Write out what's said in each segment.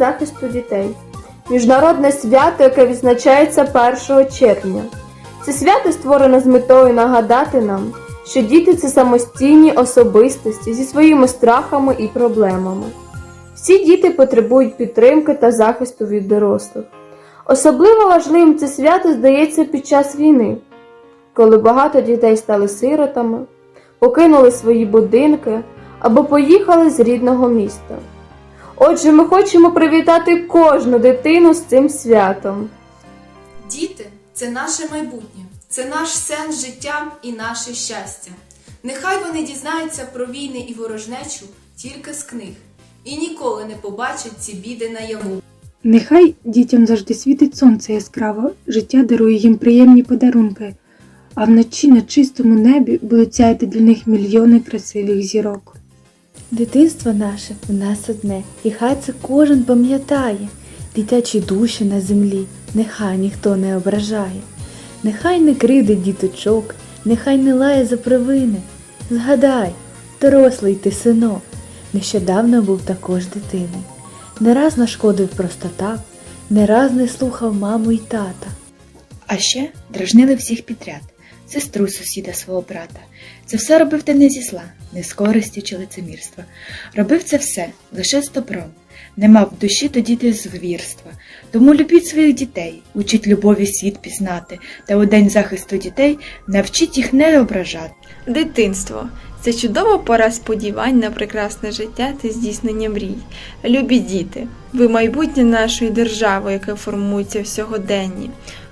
захисту дітей. Міжнародне свято, яке відзначається 1 червня. Це свято створено з метою нагадати нам, що діти це самостійні особистості зі своїми страхами і проблемами. Всі діти потребують підтримки та захисту від дорослих. Особливо важливим це свято здається під час війни, коли багато дітей стали сиротами, покинули свої будинки або поїхали з рідного міста. Отже, ми хочемо привітати кожну дитину з цим святом. Діти це наше майбутнє, це наш сенс життя і наше щастя. Нехай вони дізнаються про війни і ворожнечу тільки з книг і ніколи не побачать ці біди наяву. Нехай дітям завжди світить сонце яскраво, життя дарує їм приємні подарунки, а вночі на чистому небі будуть сяяти для них мільйони красивих зірок. Дитинство наше в нас одне, і хай це кожен пам'ятає. Дитячі душі на землі, нехай ніхто не ображає, нехай не кривдить діточок, нехай не лає за провини. Згадай, дорослий ти синок, нещодавно був також дитиною. Не раз нашкодив просто так, не раз не слухав маму й тата. А ще дражнили всіх підряд, сестру сусіда свого брата. Це все робив ти не зі зла, не з користі чи лицемірства. Робив це все лише з добром. Не мав в душі тоді ти звірства. Тому любіть своїх дітей, учіть любові світ пізнати, та у день захисту дітей навчіть їх не ображати. Дитинство це чудова пора сподівань на прекрасне життя та здійснення мрій. Любі діти, ви майбутнє нашої держави, яке формується в сьогоденні.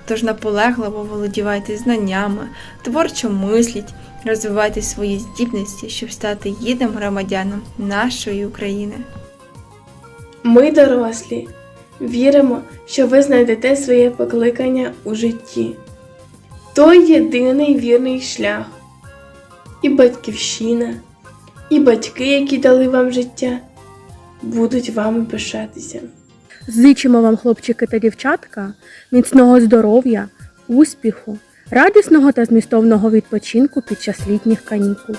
Тож наполегливо володівайте знаннями, творчо мисліть, розвивайте свої здібності, щоб стати гідним громадянам нашої України. Ми, дорослі, віримо, що ви знайдете своє покликання у житті. Той єдиний вірний шлях. І батьківщина, і батьки, які дали вам життя, будуть вами пишатися. Зичимо вам, хлопчики та дівчатка, міцного здоров'я, успіху, радісного та змістовного відпочинку під час літніх канікул.